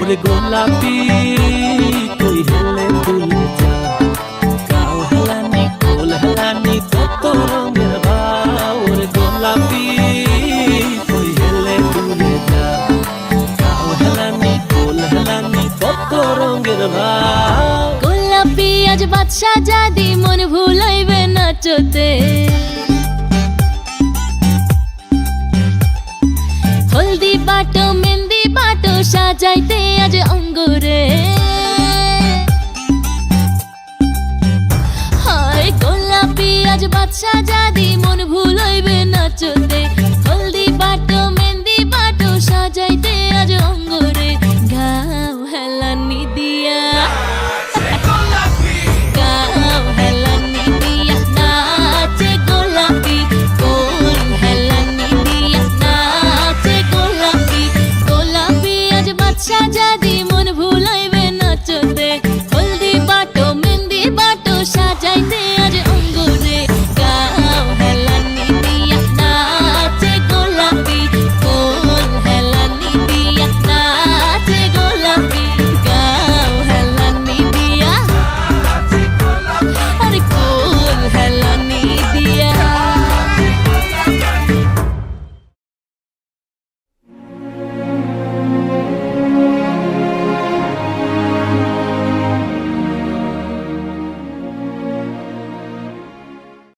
ওরে গোলাপি, তুই হেলে তুলে যা। গাও হেলানি, কোল হেলানি তত রঙের ওরে গোলাপি, তুই হেলে তুলে যা। গাও হেলানি, কোল হেলানি, তত রঙের গোলাপি, আজ বাদশা মন নাচতে মহারাজ বাদশাহ জাদি, মন ভুলইবে নাচতে হলদি বাটো, মেহেন্দি বাটো, সাজাইতে আজ অঙ্গরে। গাও হেলা নিদি